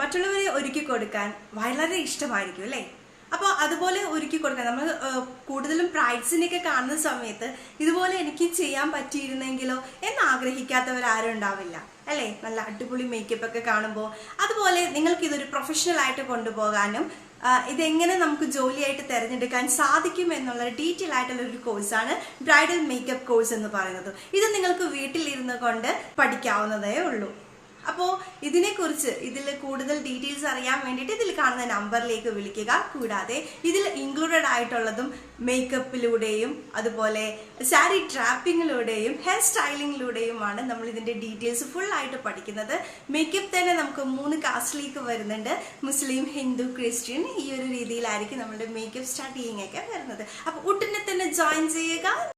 മറ്റുള്ളവരെ ഒരുക്കി കൊടുക്കാൻ വളരെ ഇഷ്ടമായിരിക്കും അല്ലേ? അപ്പോൾ അതുപോലെ ഒരുക്കി കൊടുക്കാൻ നമ്മൾ കൂടുതലും പ്രൈഡ്സിനെയൊക്കെ കാണുന്ന സമയത്ത് ഇതുപോലെ എനിക്ക് ചെയ്യാൻ പറ്റിയിരുന്നെങ്കിലോ എന്ന് ആഗ്രഹിക്കാത്തവർ ആരും ഉണ്ടാവില്ല അല്ലേ? നല്ല അടിപൊളി മേക്കപ്പ് ഒക്കെ കാണുമ്പോൾ അതുപോലെ നിങ്ങൾക്ക് ഇതൊരു പ്രൊഫഷണൽ ആയിട്ട് കൊണ്ടുപോകാനും ഇതെങ്ങനെ നമുക്ക് ജോലിയായിട്ട് തിരഞ്ഞെടുക്കാൻ സാധിക്കും എന്നുള്ള ഡീറ്റെയിൽ ആയിട്ടുള്ള ഒരു കോഴ്സാണ് ബ്രൈഡൽ മേക്കപ്പ് കോഴ്സ് എന്ന് പറയുന്നത്. ഇത് നിങ്ങൾക്ക് വീട്ടിലിരുന്ന് കൊണ്ട് പഠിക്കാവുന്നതേ ഉള്ളൂ. അപ്പോൾ ഇതിനെക്കുറിച്ച് ഇതിൽ കൂടുതൽ ഡീറ്റെയിൽസ് അറിയാൻ വേണ്ടിയിട്ട് ഇതിൽ കാണുന്ന നമ്പറിലേക്ക് വിളിക്കുക. കൂടാതെ ഇതിൽ ഇൻക്ലൂഡഡ് ആയിട്ടുള്ളതും മേക്കപ്പിലൂടെയും അതുപോലെ സാരി ട്രാപ്പിങ്ങിലൂടെയും ഹെയർ സ്റ്റൈലിങ്ങിലൂടെയുമാണ് നമ്മൾ ഇതിന്റെ ഡീറ്റെയിൽസ് ഫുൾ ആയിട്ട് പഠിക്കുന്നത്. മേക്കപ്പ് തന്നെ നമുക്ക് മൂന്ന് കാസ്റ്റിലേക്ക് വരുന്നുണ്ട്. മുസ്ലിം ഹിന്ദു ക്രിസ്ത്യൻ ഈ ഒരു രീതിയിലായിരിക്കും നമ്മുടെ മേക്കപ്പ് സ്റ്റാർട്ട് ചെയ്യുന്നൊക്കെ വരുന്നത്. അപ്പോൾ ഉടനെ തന്നെ ജോയിൻ ചെയ്യുക.